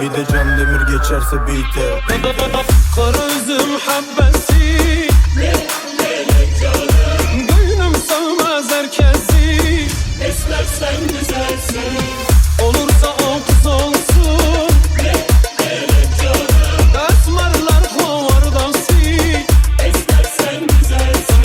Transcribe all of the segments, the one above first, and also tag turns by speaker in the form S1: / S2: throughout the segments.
S1: Bir de can demir geçerse beat'e
S2: Kara üzüm habbesi. Gönlüm sığmaz herkesi.
S3: Esmer sen güzelsin.
S2: Olursa o kız olsun Esmerler kovar dansı
S3: Esmer sen güzelsin.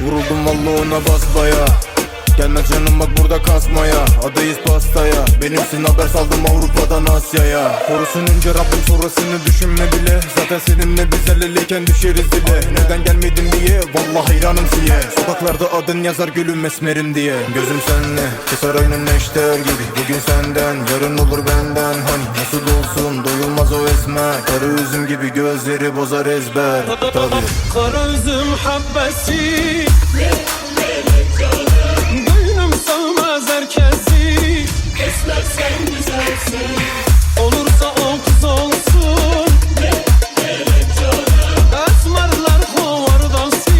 S1: Vuruldum valla ona basbaya Gelme canım bak burada kasmaya. Adayız pastaya. Benimsin haber saldım Avrupa'dan Asya'ya. Korusun önce Rabbim sonrasını düşünme bile. Zaten seninle biz el eleyken düşeriz dile Neden gelmedin diye? Vallahi hayranım siye. Sokaklarda adın yazar gülüm esmerim diye. Gözüm senle keser aynen neşter gibi. Bugün senden yarın olur benden. Hani nasıl olsun doyulmaz o esmer. Karı üzüm gibi gözleri bozar ezber. Tabii.
S2: Kara üzüm habbesi
S3: Esmer sen güzelsin.
S2: Olursa o kız olsun. Esmerler kovar dansı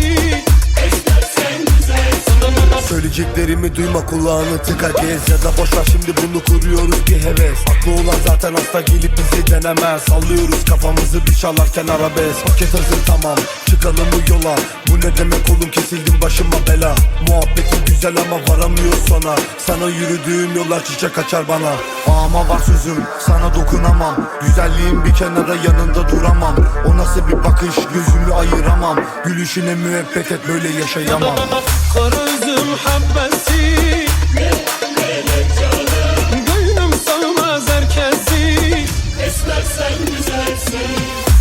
S3: Esmer sen güzelsin
S4: Söyleyeceklerimi duyma kulağını tıka gez Ya da boşver şimdi bunu kuruyoruz bir heves. Aklı olan zaten hasta gelip bizi denemez. Sallıyoruz kafamızı bir çalarken arabesk. Paket hazır tamam. Çıkalım bu yola ne demek oğlum kesildim başıma bela. Muhabbetin güzel ama varamıyor sona Sana yürüdüğüm yollar çiçek açar bana. Ama var sözüm sana dokunamam. Güzelliğin bir kenara yanında duramam. O nasıl bir bakış gözümü ayıramam. Gülüşüne müebbet et böyle yaşayamam.
S2: Kara üzüm habbesi. Gönlüm sığmaz herkesi.
S3: Esmer sen güzelsin